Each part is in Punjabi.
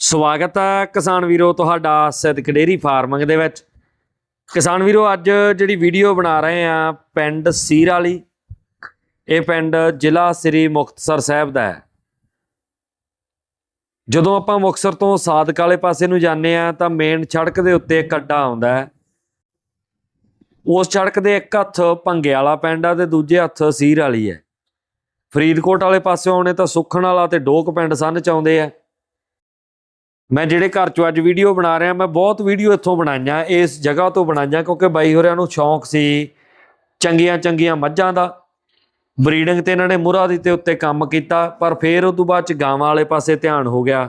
ਸਵਾਗਤ ਹੈ ਕਿਸਾਨ ਵੀਰੋ ਤੁਹਾਡਾ ਸਿੱਧਕ ਡੇਰੀ ਫਾਰਮਿੰਗ ਦੇ ਵਿੱਚ। ਕਿਸਾਨ ਵੀਰੋ, ਅੱਜ ਜਿਹੜੀ ਵੀਡੀਓ ਬਣਾ ਰਹੇ ਆ ਪਿੰਡ ਸੀਰ ਵਾਲੀ ਇਹ ਪਿੰਡ ਜ਼ਿਲ੍ਹਾ ਸ੍ਰੀ ਮੁਕਤਸਰ ਸਾਹਿਬ ਦਾ ਹੈ। ਜਦੋਂ ਆਪਾਂ ਮੁਕਤਸਰ ਤੋਂ ਸਾਦਕ ਵਾਲੇ ਪਾਸੇ ਨੂੰ ਜਾਂਦੇ ਆ ਤਾਂ ਮੇਨ ਸੜਕ ਦੇ ਉੱਤੇ ਇੱਕ ਅੱਡਾ ਆਉਂਦਾ ਹੈ। ਉਸ ਸੜਕ ਦੇ ਇੱਕ ਹੱਥ ਭੰਗੇ ਵਾਲਾ ਪਿੰਡ ਆ ਤੇ ਦੂਜੇ ਹੱਥ ਸੀਰ ਵਾਲੀ ਹੈ। ਫਰੀਦਕੋਟ ਵਾਲੇ ਪਾਸੇ ਆਉਣੇ ਤਾਂ ਸੁਖਣ ਵਾਲਾ ਤੇ ਡੋਕ ਪਿੰਡ ਸੰਨ ਚ ਆਉਂਦੇ ਆ। ਮੈਂ ਜਿਹੜੇ ਘਰ ਚੋਂ ਅੱਜ ਵੀਡੀਓ ਬਣਾ ਰਿਹਾ, ਮੈਂ ਬਹੁਤ ਵੀਡੀਓ ਇੱਥੋਂ ਬਣਾਈਆਂ, ਇਸ ਜਗ੍ਹਾ ਤੋਂ ਬਣਾਈਆਂ, ਕਿਉਂਕਿ ਬਾਈ ਹੋਰਿਆਂ ਨੂੰ ਸ਼ੌਂਕ ਸੀ ਚੰਗੀਆਂ ਚੰਗੀਆਂ ਮੱਝਾਂ ਦਾ। ਬਰੀਡਿੰਗ ਤੇ ਇਹਨਾਂ ਨੇ ਮੁਰਾ ਦੀ ਤੇ ਉੱਤੇ ਕੰਮ ਕੀਤਾ, ਪਰ ਫਿਰ ਉਸ ਤੋਂ ਬਾਅਦ ਚ ਗਾਵਾਂ ਵਾਲੇ ਪਾਸੇ ਧਿਆਨ ਹੋ ਗਿਆ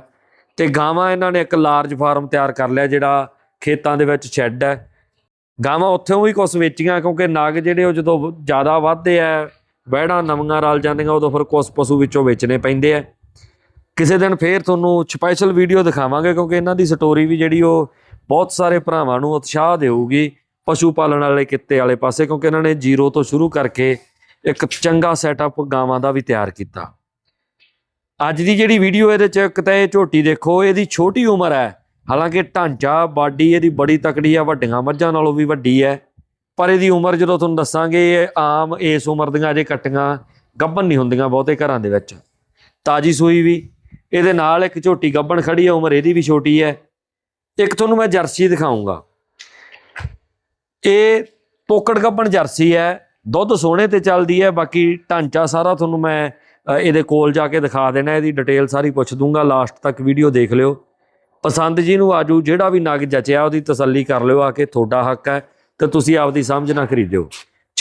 ਤੇ ਗਾਵਾਂ ਇਹਨਾਂ ਨੇ ਇੱਕ ਲਾਰਜ ਫਾਰਮ ਤਿਆਰ ਕਰ ਲਿਆ, ਜਿਹੜਾ ਖੇਤਾਂ ਦੇ ਵਿੱਚ ਸ਼ੈੱਡ ਹੈ। ਗਾਵਾਂ ਉੱਥੋਂ ਵੀ ਕੁਝ ਵੇਚੀਆਂ, ਕਿਉਂਕਿ ਨਗ ਜਿਹੜੇ ਉਹ ਜਦੋਂ ਜ਼ਿਆਦਾ ਵੱਧਦੇ ਆ, ਵਹਿੜਾਂ ਨਵੀਆਂ ਰਲ ਜਾਂਦੀਆਂ, ਉਦੋਂ ਫਿਰ ਕੁਝ ਪਸ਼ੂ ਵਿੱਚੋਂ ਵੇਚਣੇ ਪੈਂਦੇ ਆ। ਕਿਸੇ ਦਿਨ ਫੇਰ ਤੁਹਾਨੂੰ ਸਪੈਸ਼ਲ ਵੀਡੀਓ ਦਿਖਾਵਾਂਗੇ, ਕਿਉਂਕਿ ਇਹਨਾਂ ਦੀ ਸਟੋਰੀ ਵੀ ਜਿਹੜੀ ਉਹ ਬਹੁਤ ਸਾਰੇ ਭਰਾਵਾਂ ਨੂੰ ਉਤਸ਼ਾਹ ਦੇਊਗੀ ਪਸ਼ੂ ਪਾਲਣ ਵਾਲੇ ਕਿੱਤੇ ਵਾਲੇ ਪਾਸੇ, ਕਿਉਂਕਿ ਇਹਨਾਂ ਨੇ ਜ਼ੀਰੋ ਤੋਂ ਸ਼ੁਰੂ ਕਰਕੇ ਇੱਕ ਚੰਗਾ ਸੈਟਅਪ ਗਾਵਾਂ ਦਾ ਵੀ ਤਿਆਰ ਕੀਤਾ। ਅੱਜ ਦੀ ਜਿਹੜੀ ਵੀਡੀਓ ਇਹਦੇ ਚ ਇੱਕ ਤਾਂ ਇਹ ਝੋਟੀ ਦੇਖੋ, ਇਹਦੀ ਛੋਟੀ ਉਮਰ ਹੈ। ਹਾਲਾਂਕਿ ਢਾਂਚਾ, ਬਾਡੀ ਇਹਦੀ ਬੜੀ ਤਕੜੀ ਆ, ਵੱਡੀਆਂ ਮੱਝਾਂ ਨਾਲੋਂ ਵੀ ਵੱਡੀ ਹੈ। ਪਰ ਇਹਦੀ ਉਮਰ ਜਦੋਂ ਤੁਹਾਨੂੰ ਦੱਸਾਂਗੇ, ਇਹ ਆਮ ਇਸ ਉਮਰ ਦੀਆਂ ਅਜੇ ਕੱਟੀਆਂ, ਗੱਭਣ ਨਹੀਂ ਹੁੰਦੀਆਂ ਬਹੁਤੇ ਘਰਾਂ ਦੇ ਵਿੱਚ। ਤਾਜੀ ਸੂਈ ਵੀ ਇਹਦੇ ਨਾਲ ਇੱਕ ਝੋਟੀ ਗੱਭਣ ਖੜੀ ਹੈ ਉਮਰ ਇਹਦੀ ਵੀ ਛੋਟੀ ਹੈ। ਇੱਕ ਤੁਹਾਨੂੰ ਮੈਂ ਜਰਸੀ ਦਿਖਾਉਂਗਾ। ਇਹ ਪੋਕੜ ਗੱਭਣ ਜਰਸੀ ਹੈ, ਦੁੱਧ ਸੋਹਣੇ ਤੇ ਚੱਲਦੀ ਹੈ, ਬਾਕੀ ਢਾਂਚਾ ਸਾਰਾ ਤੁਹਾਨੂੰ ਮੈਂ ਇਹਦੇ ਕੋਲ ਜਾ ਕੇ ਦਿਖਾ ਦੇਣਾ, ਇਹਦੀ ਡਿਟੇਲ ਸਾਰੀ ਪੁੱਛ ਦੂੰਗਾ, ਲਾਸਟ ਤੱਕ ਵੀਡੀਓ ਦੇਖ ਲਿਓ। ਪਸੰਦ ਜੀ ਨੂੰ ਆਜੂ, ਜਿਹੜਾ ਵੀ ਨਗ ਜਚਿਆ ਉਹਦੀ ਤਸੱਲੀ ਕਰ ਲਿਓ, ਆ ਕੇ ਤੁਹਾਡਾ ਹੱਕ ਹੈ, ਤੇ ਤੁਸੀਂ ਆਪਦੀ ਸਮਝ ਨਾਲ ਖਰੀਦਿਓ।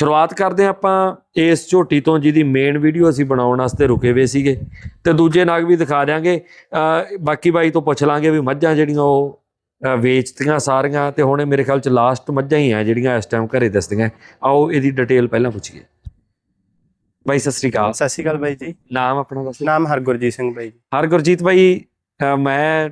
ਸ਼ੁਰੂਆਤ ਕਰਦੇ ਹਾਂ ਆਪਾਂ ਇਸ ਝੋਟੀ ਤੋਂ ਜਿਹਦੀ ਮੇਨ ਵੀਡੀਓ ਅਸੀਂ ਬਣਾਉਣ ਵਾਸਤੇ ਰੁਕੇ ਹੋਏ ਸੀਗੇ। ਤੇ ਦੂਜੇ ਨਗ ਵੀ ਦਿਖਾ ਦਿਆਂਗੇ। ਬਾਕੀ ਬਾਈ ਤੋਂ ਪੁੱਛ ਲਾਂਗੇ ਵੀ ਮੱਝਾਂ ਜਿਹੜੀਆਂ ਉਹ ਵੇਚਤੀਆਂ ਸਾਰੀਆਂ ਤੇ ਹੁਣ ਮੇਰੇ ਖਿਆਲ ਚ ਲਾਸਟ ਮੱਝਾਂ ਹੀ ਆ ਜਿਹੜੀਆਂ ਇਸ ਟਾਈਮ ਘਰੇ ਦੱਸਦੀਆਂ। ਆਓ ਇਹਦੀ ਡਿਟੇਲ ਪਹਿਲਾਂ ਪੁੱਛੀਏ। ਬਾਈ ਸਤਿ ਸ੍ਰੀ ਅਕਾਲ। ਸਤਿ ਸ਼੍ਰੀ ਅਕਾਲ ਬਾਈ ਜੀ। ਨਾਮ ਆਪਣਾ ਦੱਸੋ। ਨਾਮ ਹਰਗੁਰਜੀਤ ਸਿੰਘ ਬਾਈ ਜੀ। ਹਰ ਗੁਰਜੀਤ ਭਾਈ ਅ, ਮੈਂ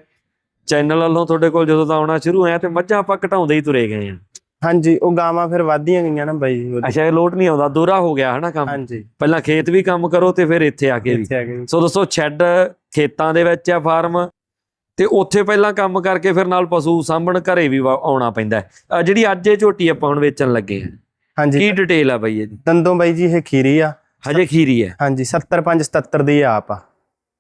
ਚੈਨਲ ਵੱਲੋਂ ਤੁਹਾਡੇ ਕੋਲ ਜਦੋਂ ਦਾ ਆਉਣਾ ਸ਼ੁਰੂ ਹੋਇਆ ਤੇ ਮੱਝਾਂ ਆਪਾਂ ਘਟਾਉਂਦੇ ਹੀ ਤੁਰੇ ਗਏ ਆ ਹਾਂਜੀ ਉਹ ਗਾਵਾਂ ਫਿਰ ਵਾਧੀਆਂ ਗਈਆਂ ਨਾ ਬਾਈ ਉਹਦੀ। ਅੱਛਾ ਇਹ ਲੋਟ ਨਹੀਂ ਆਉਂਦਾ ਦੂਰਾ ਹੋ ਗਿਆ ਹਨਾ ਕੰਮ? ਹਾਂਜੀ। ਪਹਿਲਾਂ ਖੇਤ ਵੀ ਕੰਮ ਕਰੋ ਤੇ ਫਿਰ ਇੱਥੇ ਆ ਕੇ ਵੀ। ਇੱਥੇ ਆ ਗਏ ਸੋ ਦੋਸਤੋ ਸ਼ੈੱਡ ਖੇਤਾਂ ਦੇ ਵਿੱਚ ਆ ਫਾਰਮ। ਤੇ ਉੱਥੇ ਪਹਿਲਾਂ ਕੰਮ ਕਰਕੇ ਫਿਰ ਨਾਲ ਪਸ਼ੂ ਸਾਂਭਣ ਘਰੇ ਵੀ ਵਾ- ਆਉਣਾ ਪੈਂਦਾ। ਹੈ। ਜਿਹੜੀ ਅੱਜ ਇਹ ਝੋਟੀ ਆਪਾਂ ਹੁਣ ਵੇਚਣ ਲੱਗੇ ਆ। ਹਾਂਜੀ। ਕੀ ਡਿਟੇਲ ਆ ਬਈ ਇਹਦੀ? ਦੰਦੋਂ ਬਾਈ ਜੀ ਇਹ ਖੀਰੀ ਆ। ਹਜੇ ਖੀਰੀ ਹੈ ਹਾਂਜੀ 75 77 ਦੀ ਆਪ। ਆ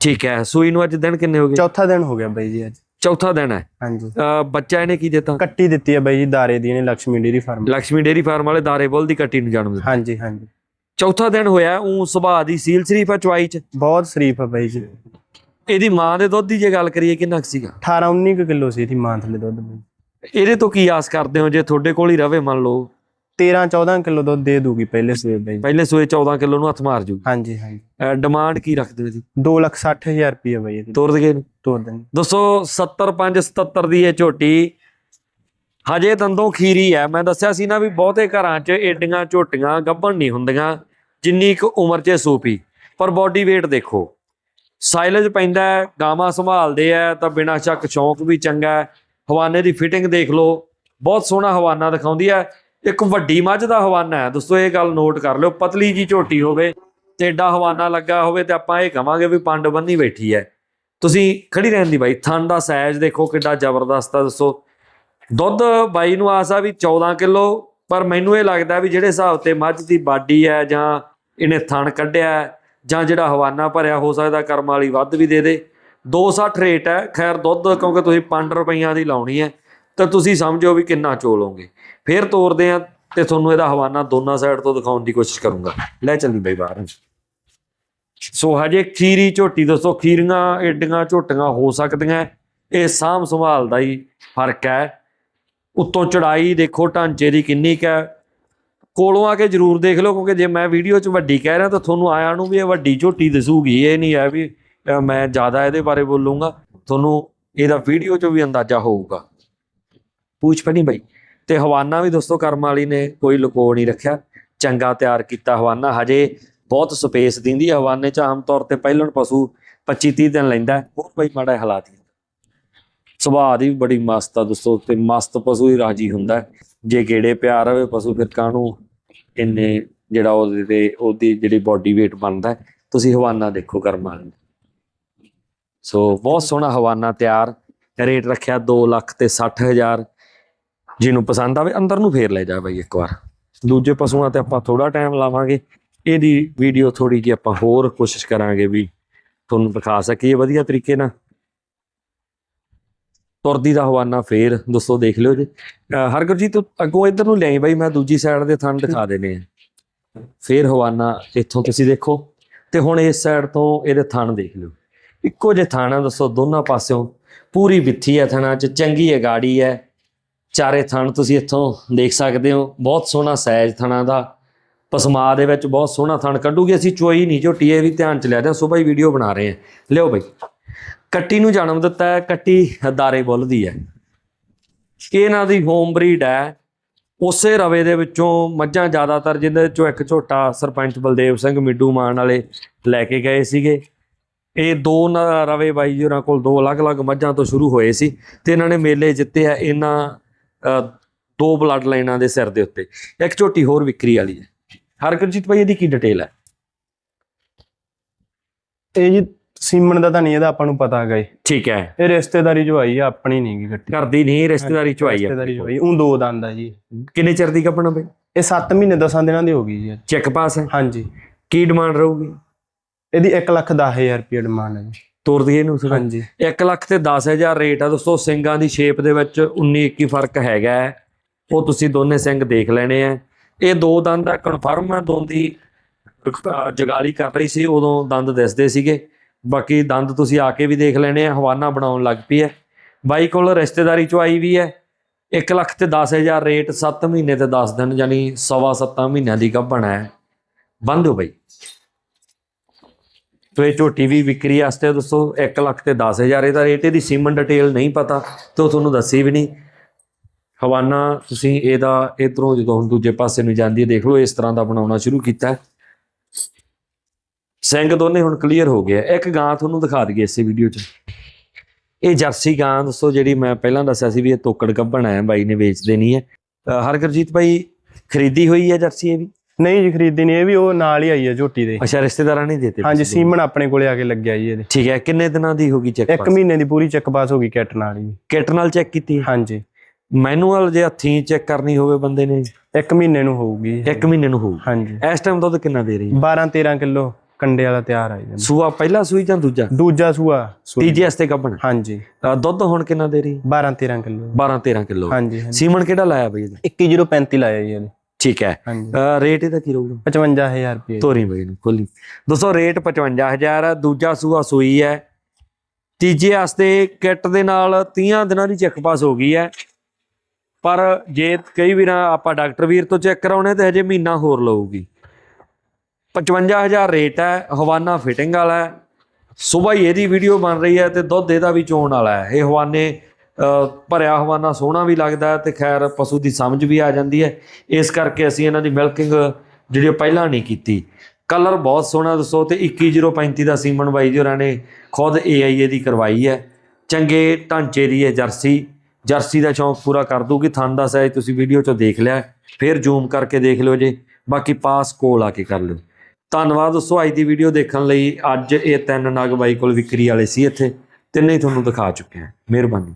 ਠੀਕ ਹੈ ਸੂਈ ਨੂੰ ਅੱਜ ਦਿਨ ਕਿੰਨੇ ਹੋ ਗਏ? ਚੌਥਾ ਦਿਨ ਹੋ ਗਿਆ ਬਾਈ ਜੀ ਅੱਜ। ਚੌਥਾ ਦਿਨ ਹੈ। ਹਾਂਜੀ। ਬੱਚਾ ਇਹਨੇ ਕੀ ਦਿੱਤਾ? ਕੱਟੀ ਦਿੱਤੀ ਹੈ ਬਾਈ ਜੀ ਦਾਰੇ ਦੀ ਇਹਨੇ Lakshmi dairy farm Lakshmi dairy farm ਵਾਲੇ ਦਾਰੇ ਬੁੱਲ ਦੀ ਕੱਟੀ ਨੂੰ ਜਨਮ ਦਿੱਤਾ। ਹਾਂਜੀ ਹਾਂਜੀ। ਚੌਥਾ ਦਿਨ ਹੋਇਆ ਉਹ ਸੁਭਾਅ ਦੀ ਸੀਲ ਸ਼ਰੀਫ ਹੈ ਚਵਾਈ ਚ। ਬਹੁਤ ਸ਼ਰੀਫ ਆ ਬਾਈ ਜੀ। ਇਹਦੀ ਮਾਂ ਦੇ ਦੁੱਧ ਦੀ ਜੇ ਗੱਲ ਕਰੀਏ ਕਿੰਨਾ ਕੁ ਸੀਗਾ? 18 19 ਕਿਲੋ ਸੀ ਇਹਦੀ ਮਾਂ ਥੱਲੇ ਦੁੱਧ ਇਹਦੇ ਤੋਂ ਕੀ ਆਸ ਕਰਦੇ ਹੋ ਜੇ ਤੁਹਾਡੇ ਕੋਲ ਹੀ ਰਵੇ ਮੰਨ ਲਓ 13 14 ਕਿਲੋ ਦੁੱਧ ਦੇ ਦੂਗੀ ਪਹਿਲੇ ਸਵੇਰ ਬਾਈ। ਪਹਿਲੇ ਸੂਏ 14 ਕਿਲੋ ਨੂੰ ਹੱਥ ਮਾਰ ਜੂਗੀ। ਹਾਂਜੀ ਹਾਂਜੀ। ਡਿਮਾਂਡ ਕੀ ਰੱਖਦੇ ਹੋ ਜੀ? 2 ਲੱਖ 60 ਹਜ਼ਾਰ ਰੁਪਏ ਬਾਈ ਇਹਦੀ। ਤੋਰ ਦਗੇ ਨੂੰ ਤੋਰ ਦੇਣੀ ਦੋਸਤੋ 75 77 ਦੀ ਇਹ ਝੋਟੀ ਹਜੇ ਦੰਦੋਂ ਖੀਰੀ ਹੈ। ਮੈਂ ਦੱਸਿਆ ਸੀ ਨਾ ਵੀ ਬਹੁਤੇ ਘਰਾਂ 'ਚ ਏਡੀਆਂ ਝੋਟੀਆਂ ਗੱਭਣ ਨਹੀਂ ਹੁੰਦੀਆਂ ਜਿੰਨੀ ਕੁ ਉਮਰ 'ਚ ਸੂਪੀ ਪਰ ਬਾਡੀ weight ਦੇਖੋ ਸਾਈਲੇਜ ਪੈਂਦਾ ਗਾਵਾਂ ਸੰਭਾਲਦੇ ਆ ਤਾਂ ਬਿਨਾਂ ਸ਼ੱਕ ਸ਼ੌਂਕ ਵੀ ਚੰਗਾ ਹਵਾਨੇ ਦੀ ਫਿਟਿੰਗ ਦੇਖ ਲਓ ਬਹੁਤ ਸੋਹਣਾ ਹਵਾਨਾ ਦਿਖਾਉਂਦੀ ਹੈ। ਇੱਕ ਵੱਡੀ ਮੱਝ ਦਾ ਹਵਾਨਾ ਹੈ। ਦੋਸਤੋ, ਇਹ ਗੱਲ ਨੋਟ ਕਰ ਲਿਓ, ਪਤਲੀ ਜੀ ਝੋਟੀ ਹੋਵੇ ਤੇ ਏਡਾ ਹਵਾਨਾ ਲੱਗਾ ਹੋਵੇ ਤੇ ਆਪਾਂ ਇਹ ਕਵਾਂਗੇ ਵੀ ਪੰਡ ਬੰਨੀ ਬੈਠੀ ਹੈ। ਤੁਸੀਂ ਖੜੀ ਰਹਿਣ ਦੀ ਬਾਈ, ਥਣ ਦਾ ਸਾਈਜ਼ ਦੇਖੋ ਕਿੱਡਾ ਜ਼ਬਰਦਸਤ ਆ ਦੱਸੋ ਦੁੱਧ ਬਾਈ ਨੂੰ ਆਸ ਆ ਵੀ 14 ਕਿਲੋ, ਪਰ ਮੈਨੂੰ ਇਹ ਲੱਗਦਾ ਵੀ ਜਿਹੜੇ ਹਿਸਾਬ ਤੇ ਮੱਝ ਦੀ ਬਾਡੀ ਹੈ ਜਾਂ ਇਹਨੇ ਥਣ ਕੱਢਿਆ ਜਾਂ ਜਿਹੜਾ ਹਵਾਨਾ ਭਰਿਆ, ਹੋ ਸਕਦਾ ਕਰਮ ਵਾਲੀ ਵੱਧ ਵੀ ਦੇ ਦੇ। 260 ਰੇਟ ਹੈ। ਖੈਰ, ਦੁੱਧ ਕਿਉਂਕਿ ਤੁਸੀਂ 5 ਰੁਪਈਆਂ ਦੀ ਲਾਉਣੀ ਹੈ, ਤਾਂ ਤੁਸੀਂ ਸਮਝੋ ਵੀ ਕਿੰਨਾ ਚੋਲੋਗੇ ਫੇਰ ਤੋਰਦੇ ਆ ਤੇ ਤੁਹਾਨੂੰ ਇਹਦਾ ਹਵਾਨਾ ਦੋਨਾਂ ਸਾਈਡ ਤੋਂ ਦਿਖਾਉਣ ਦੀ ਕੋਸ਼ਿਸ਼ ਕਰੂੰਗਾ। ਲੈ ਚੱਲੀ ਬਾਈ ਬਾਹਰ। ਸੋ ਹਜੇ ਖੀਰੀ ਝੋਟੀ ਦੱਸੋ, ਖੀਰੀਆਂ, ਏਡੀਆਂ ਝੋਟੀਆਂ ਹੋ ਸਕਦੀਆਂ। ਇਹ ਸਾਂਭ ਸੰਭਾਲ ਦਾ ਹੀ ਫ਼ਰਕ ਹੈ। ਉੱਤੋਂ ਚੜਾਈ ਦੇਖੋ, ਢਾਂਚੇ ਦੀ ਕਿੰਨੀ ਕੁ ਹੈ। ਕੋਲੋਂ ਆ ਕੇ ਜਰੂਰ ਦੇਖ ਲਓ, ਕਿਉਂਕਿ ਜੇ ਮੈਂ ਵੀਡੀਓ 'ਚ ਵੱਡੀ ਕਹਿ ਰਿਹਾ ਤਾਂ ਤੁਹਾਨੂੰ ਆਇਆਂ ਨੂੰ ਵੀ ਇਹ ਵੱਡੀ ਝੋਟੀ ਦਿਸੂਗੀ। ਇਹ ਨਹੀਂ ਹੈ ਵੀ ਮੈਂ ਜ਼ਿਆਦਾ ਇਹਦੇ ਬਾਰੇ ਬੋਲੂੰਗਾ। ਤੁਹਾਨੂੰ ਇਹਦਾ ਵੀਡੀਓ 'ਚ ਵੀ ਅੰਦਾਜ਼ਾ ਹੋਊਗਾ। ਪੂਛ ਪਣੀ ਬਈ। ਤੇ ਹਵਾਨਾ ਵੀ ਦੋਸਤੋ ਕਰਮ ਵਾਲੀ ਨੇ ਕੋਈ ਲੁਕੋ ਨਹੀਂ ਰੱਖਿਆ। ਚੰਗਾ ਤਿਆਰ ਕੀਤਾ ਹਵਾਨਾ। ਹਜੇ ਬਹੁਤ ਸਪੇਸ ਦਿੰਦੀ ਹੈ ਹਵਾਨੇ 'ਚ, ਆਮ ਤੌਰ ਤੇ ਪਹਿਲਣ ਪਸ਼ੂ 25 30 ਦਿਨ ਲੈਂਦਾ ਹੋਰ ਬਹੁਤ ਬਈ ਮਾੜਾ ਹਾਲਾਤ ਹੀ ਸੁਭਾਅ ਦੀ ਵੀ ਬੜੀ ਮਸਤ ਆ ਦੋਸਤੋ, ਤੇ ਮਸਤ ਪਸ਼ੂ ਹੀ ਰਾਜੀ ਹੁੰਦਾ ਜੇ ਗੇੜੇ ਪਿਆਰ ਰਵੇ ਪਸ਼ੂ, ਫਿਰ ਕਾਹਨੂੰ ਇੰਨੇ ਜਿਹੜਾ ਉਹਦੇ ਤੇ ਉਹਦੀ ਜਿਹੜੀ ਬਾਡੀ weight ਬਣਦਾ ਤੁਸੀਂ ਹਵਾਨਾ ਦੇਖੋ ਕਰਮ ਵਾਲੀ ਸੋ ਬਹੁਤ ਸੋਹਣਾ ਹਵਾਨਾ ਤਿਆਰ। ਰੇਟ ਰੱਖਿਆ 2 ਲੱਖ ਤੇ 60000 ਜਿਹਨੂੰ ਪਸੰਦ ਆਵੇ, ਅੰਦਰ ਨੂੰ ਫੇਰ ਲੈ ਜਾ ਬਾਈ ਇੱਕ ਵਾਰ। ਦੂਜੇ ਪਸ਼ੂਆਂ ਤੇ ਆਪਾਂ ਥੋੜਾ ਟਾਈਮ ਲਾਵਾਂਗੇ। ਇਹਦੀ ਵੀਡੀਓ ਥੋੜੀ ਜਿਹੀ ਆਪਾਂ ਹੋਰ ਕੋਸ਼ਿਸ਼ ਕਰਾਂਗੇ ਵੀ ਤੁਹਾਨੂੰ ਦਿਖਾ ਸਕੀਏ ਵਧੀਆ ਤਰੀਕੇ ਨਾਲ। ਤੁਰਦੀ ਦਾ ਹਵਾਨਾ ਫੇਰ, ਦੋਸਤੋ ਦੇਖ ਲਿਓ ਜੀ। ਅਹ ਹਰਗੁਰਜੀਤ ਤੂੰ ਅੱਗੋਂ ਇੱਧਰ ਨੂੰ ਲਿਆਈ ਬਾਈ, ਮੈਂ ਦੂਜੀ ਸਾਈਡ ਦੇ ਥਣ ਦਿਖਾ ਦੇਣੇ ਆ। ਫੇਰ ਹਵਾਨਾ ਇੱਥੋਂ ਤੁਸੀਂ ਦੇਖੋ। ਤੇ ਹੁਣ ਇਸ ਸਾਈਡ ਤੋਂ ਇਹਦੇ ਥਣ ਦੇਖ ਲਿਓ। ਇੱਕੋ ਜਿਹੇ ਥਣ ਆ ਦੱਸੋ ਦੋਨਾਂ ਪਾਸਿਓਂ ਪੂਰੀ ਵਿੱਥੀ ਹੈ ਥਣਾ ਚ, ਚੰਗੀ ਹੈ, ਗਾੜੀ ਹੈ। ਚਾਰੇ ਥਣ ਤੁਸੀਂ ਇੱਥੋਂ ਦੇਖ ਸਕਦੇ ਹੋ। ਬਹੁਤ ਸੋਹਣਾ ਸੈਜ ਥਣਾ ਦਾ ਪਸਮਾ ਦੇ ਵਿੱਚ ਬਹੁਤ ਸੋਹਣਾ ਥਣ ਕੱਢੂਗੀ। ਅਸੀਂ ਚੋਈ ਨਹੀਂ, ਝੋਟੀ ਇਹ ਵੀ ਧਿਆਨ ਚ ਲਿਆ ਜਾਂ ਸਵੇਰ ਹੀ ਵੀਡੀਓ ਬਣਾ ਰਹੇ ਹਾਂ। ਲਿਓ ਬਈ। ਕੱਟੀ ਨੂੰ ਜਨਮ ਦਿੱਤਾ ਹੈ, ਕੱਟੀ ਦਾਰੇ ਬੁੱਲ ਦੀ ਹੈ। ਇਹਨਾਂ ਦੀ ਹੋਮ ਬਰੀਡ ਹੈ? ਉਸੇ ਰਵੇ ਦੇ ਵਿੱਚੋਂ ਮੱਝਾਂ ਜ਼ਿਆਦਾਤਰ ਜਿਹਦੇ ਵਿੱਚੋਂ ਇੱਕ ਝੋਟਾ ਸਰਪੰਚ ਬਲਦੇਵ ਸਿੰਘ ਮਿੱਡੂ ਮਾਨ ਵਾਲੇ ਲੈ ਕੇ ਗਏ ਸੀਗੇ। ਇਹ ਦੋ ਨ- ਰਵੇ ਬਾਈ ਜੀ ਹੋਰਾਂ ਕੋਲ ਦੋ ਅਲੱਗ-ਅਲੱਗ ਮੱਝਾਂ ਤੋਂ ਸ਼ੁਰੂ ਹੋਏ ਸੀ ਤੇ ਇਹਨਾਂ ਨੇ ਮੇਲੇ ਜਿੱਤੇ ਆ। ਇਹਨਾਂ ਦੋ ਬਲੱਡ ਲਾਈਨਾਂ ਦੇ ਸਿਰ ਦੇ ਉੱਤੇ। ਇੱਕ ਝੋਟੀ ਹੋਰ ਵਿਕਰੀ ਵਾਲੀ ਹੈ। ਹਰਕਰਜੀਤ ਭਾਈ ਇਹਦੀ ਕੀ ਡਿਟੇਲ ਹੈ? ਇਹ ਜੀ ਸੀਮਨ ਦਾ ਤਾਂ ਨਹੀਂ ਇਹਦਾ ਆਪਾਂ ਨੂੰ ਪਤਾ ਹੈਗਾ ਠੀਕ ਹੈ। ਇਹ ਰਿਸ਼ਤੇਦਾਰੀ ਜੋ ਆਈ ਆ ਆਪਣੀ ਨਹੀਂ ਗੀ ਗੱਟੀ ਕਰਦੀ ਨਹੀਂ ਰਿਸ਼ਤੇਦਾਰੀ ਚ ਆਈ ਰਿਸ਼ਤੇਦਾਰੀ ਹੈ ਜੋ ਆਈ ਉਹ ਦੋ ਦੰਦ ਆ ਜੀ। ਕਿੰਨੇ ਚਿਰ ਦੀ ਕੱਪਣਾ ਬਈ? ਇਹ 7 ਮਹੀਨੇ 10 ਦਿਨਾਂ ਦੀ ਹੋ ਗਈ ਜੀ। ਚੈੱਕ ਪਾਸ ਹੈ? ਹਾਂਜੀ। ਕੀ ਡਿਮਾਂਡ ਰਹੂਗੀ? ਇਹਦੀ 1 ਲੱਖ 10000 ਰੁਪਏ ਡਿਮਾਂਡ ਹੈ ਜੀ। ਤੋਰ ਦਈਏ ਇਹਨੂੰ ਸਰ ਹਾਂਜੀ। 1 ਲੱਖ ਤੇ 10000 ਰੇਟ ਆ ਦੋਸਤੋ ਸਿੰਘਾਂ ਦੀ ਸ਼ੇਪ ਦੇ ਵਿੱਚ 19 21 ਫ਼ਰਕ ਹੈਗਾ। ਉਹ ਤੁਸੀਂ ਦੋਨੇ ਸਿੰਘ ਦੇਖ ਲੈਣੇ ਆ। ਇਹ ਦੋ ਦੰਦ ਆ ਕਨਫਰਮ ਆ ਦੀ ਅਹ ਜਗਾਲੀ ਕਰ ਰਹੀ ਸੀ ਉਦੋਂ ਦੰਦ ਦਿਸਦੇ ਸੀਗੇ। ਬਾਕੀ ਦੰਦ ਤੁਸੀਂ ਆ ਕੇ ਵੀ ਦੇਖ ਲੈਣੇ ਆ ਹਵਾਨਾ ਬਣਾਉਣ ਲੱਗ ਪਈ ਹੈ। ਬਾਈ ਕੋਲ ਰਿਸ਼ਤੇਦਾਰੀ ਚ ਆਈ ਵੀ ਹੈ। 1 ਲੱਖ ਤੇ 10000 ਰੇਟ 7 ਮਹੀਨੇ ਤੇ 10 ਦਿਨ ਯਾਨੀ ਸਵਾ 7 ਮਹੀਨਿਆਂ ਦੀ ਗੱਭਣ ਹੈ। ਬੰਦ ਹੋ ਬਈ। ਤੋ ਇਹ ਝੋਟੀ ਵੀ ਵਿਕਰੀ ਵਾਸਤੇ ਦੋਸਤੋ 1 ਲੱਖ ਤੇ 10000 ਇਹਦਾ ਰੇਟ ਇਹਦੀ ਸੀਮਨ ਡਿਟੇਲ ਨਹੀਂ ਪਤਾ, ਤੇ ਉਹ ਤੁਹਾਨੂੰ ਦੱਸੀ ਵੀ ਨਹੀਂ। ਹਵਾਨਾ ਤੁਸੀਂ ਇਹਦਾ ਇਧਰੋਂ ਜਦੋਂ ਹੁਣ ਦੂਜੇ ਪਾਸੇ ਨੂੰ ਜਾਂਦੀ ਹੈ, ਦੇਖ ਲਓ, ਇਸ ਤਰ੍ਹਾਂ ਦਾ ਬਣਾਉਣਾ ਸ਼ੁਰੂ ਕੀਤਾ ਸਿੰਘ ਦੋਨੇ ਹੁਣ ਕਲੀਅਰ ਹੋ ਗਏ ਇੱਕ ਗਾਂ ਤੁਹਾਨੂੰ ਦਿਖਾ ਦਈਏ ਇਸੇ ਵੀਡੀਓ 'ਚ। ਇਹ ਜਰਸੀ ਗਾਂ ਦੋਸਤੋ ਜਿਹੜੀ ਮੈਂ ਪਹਿਲਾਂ ਦੱਸਿਆ ਸੀ ਵੀ ਇਹ ਤੋਕੜ ਗੱਭਣ ਹੈ ਬਾਈ ਨੇ ਵੇਚਦੇ ਨਹੀਂ ਹੈ। ਹਰਗਰਜੀਤ ਹਰਗੁਰਜੀਤ ਭਾਈ, ਖਰੀਦੀ ਹੋਈ ਹੈ ਜਰਸੀ ਇਹ ਵੀ? ਨਹੀਂ ਜੀ ਖਰੀਦੀ ਨਹੀਂ ਇਹ ਵੀ ਉਹ ਨਾਲ ਹੀ ਆਈ ਹੈ ਝੋਟੀ ਦੇ। ਅੱਛਾ ਰਿਸ਼ਤੇਦਾਰਾਂ ਨੇ ਦਿੱਤੇ ਹਾਂਜੀ ਸੀਮਨ ਆਪਣੇ ਕੋਲੇ ਆ ਕੇ ਲੱਗਿਆ ਜੀ ਇਹਦੇ। ਠੀਕ ਹੈ ਕਿੰਨੇ ਦਿਨਾਂ ਦੀ ਹੋਗੀ ਚੈੱਕ ਇੱਕ ਮਹੀਨੇ ਦੀ ਪੂਰੀ ਚੱਕ ਪਾਸ ਹੋ ਗਈ ਕੈਟ ਨਾਲ ਹੀ ਕਿਟ ਨਾਲ ਚੈੱਕ ਕੀਤੀ ਹੈ? ਹਾਂਜੀ। ਮੈਨੂਅਲ ਜੇ ਹੱਥੀਂ ਚੈੱਕ ਕਰਨੀ ਹੋਵੇ ਬੰਦੇ ਨੇ। ਇੱਕ ਮਹੀਨੇ ਨੂੰ ਹੋਊਗੀ ਇੱਕ ਮਹੀਨੇ ਨੂੰ ਹੋਊ ਹਾਂਜੀ। ਇਸ ਟਾਈਮ ਦੁੱਧ ਕਿੰਨਾ ਦੇ ਰਹੀ ਹੈ? 12 13 ਕਿਲੋ ਕੰਡੇ ਵਾਲਾ ਤਿਆਰ ਆ ਜੀ। ਸੂਆ ਪਹਿਲਾ ਸੂਈ ਜਾਂ ਦੂਜਾ? ਦੂਜਾ ਸੂਆ। ਤੀਜੇ ਹਸਤੇ ਗੱਭਣ? ਹਾਂਜੀ। ਦੁੱਧ ਹੁਣ ਕਿੰਨਾ ਦੇ ਰਹੀ? 12 13 ਕਿਲੋ। 12 13 ਕਿਲੋ। ਹਾਂਜੀ ਸੀਮਨ ਕਿਹੜਾ ਲਾਇਆ ਬਈ ਇਹਦਾ? 21035 ਲਾਇਆ ਜੀ ਇਹਦੇ ਠੀਕ ਹੈ। ਰੇਟ ਇਹਦਾ ਕੀ ਰਹੂਗਾ? 55000 ਰੁਪਏ। ਤੋਰੀ ਬਈ ਨੂੰ ਖੋਲੀ। ਦੋਸਤੋ ਰੇਟ 55000 ਹੈ ਦੂਜਾ ਸੂਆ ਸੂਈ ਹੈ। ਤੀਜੇ ਹਸਤੇ ਕਿੱਟ ਦੇ ਨਾਲ 30 ਦਿਨਾਂ ਦੀ ਚੈੱਕ ਪਾਸ ਹੋ ਗਈ ਹੈ। ਪਰ ਜੇ ਕਈ ਵਾਰ ਆਪਾਂ ਡਾਕਟਰ ਵੀਰ ਤੋਂ ਚੈੱਕ ਕਰਾਉਣੇ ਤੇ ਹਜੇ ਮਹੀਨਾ ਹੋਰ ਲਊਗੀ। 55000 ਰੇਟ ਹੈ ਹਵਾਨਾ ਫਿਟਿੰਗ ਵਾਲਾ ਹੈ। ਸਵੇਰ ਹੀ ਇਹਦੀ ਵੀਡੀਓ ਬਣ ਰਹੀ ਹੈ ਤੇ ਦੁੱਧ ਇਹਦਾ ਵੀ ਚੋਣ ਵਾਲਾ ਹੈ। ਇਹ ਹਵਾਨੇ ਭਰਿਆ ਹਵਾਨਾ ਸੋਹਣਾ ਵੀ ਲੱਗਦਾ ਹੈ ਤੇ ਖੈਰ ਪਸ਼ੂ ਦੀ ਸਮਝ ਵੀ ਆ ਜਾਂਦੀ ਹੈ। ਇਸ ਕਰਕੇ ਅਸੀਂ ਇਹਨਾਂ ਦੀ ਮਿਲਕਿੰਗ ਜਿਹੜੀ ਉਹ ਪਹਿਲਾਂ ਨਹੀਂ ਕੀਤੀ। ਕਲਰ ਬਹੁਤ ਸੋਹਣਾ ਦੱਸੋ ਤੇ 21035 ਦਾ ਸੀਮਨ ਬਾਈ ਜੀ ਹੋਰਾਂ ਨੇ ਖੁਦ AIA ਦੀ ਕਰਵਾਈ ਹੈ। ਚੰਗੇ ਢਾਂਚੇ ਦੀ ਹੈ ਜਰਸੀ। ਜਰਸੀ ਦਾ ਸ਼ੌਂਕ ਪੂਰਾ ਕਰ ਦੂਗੀ ਥਣ ਦਾ ਸਾਈਜ਼ ਤੁਸੀਂ ਵੀਡੀਓ 'ਚੋਂ ਦੇਖ ਲਿਆ। ਫਿਰ ਜ਼ੂਮ ਕਰਕੇ ਦੇਖ ਲਿਓ ਜੇ। ਬਾਕੀ ਪਾਸ ਕੋਲ ਆ ਕੇ ਕਰ ਲਿਓ। ਧੰਨਵਾਦ ਦੋਸਤੋ, ਅੱਜ ਦੀ ਵੀਡੀਓ ਦੇਖਣ ਲਈ। ਅੱਜ ਇਹ ਤਿੰਨ ਨਗ ਬਾਈ ਕੋਲ ਵਿਕਰੀ ਵਾਲੇ ਸੀ ਇੱਥੇ। ਤਿੰਨੇ ਹੀ ਤੁਹਾਨੂੰ ਦਿਖਾ ਚੁੱਕੇ ਹਾਂ। ਮਿਹਰਬਾਨੀ।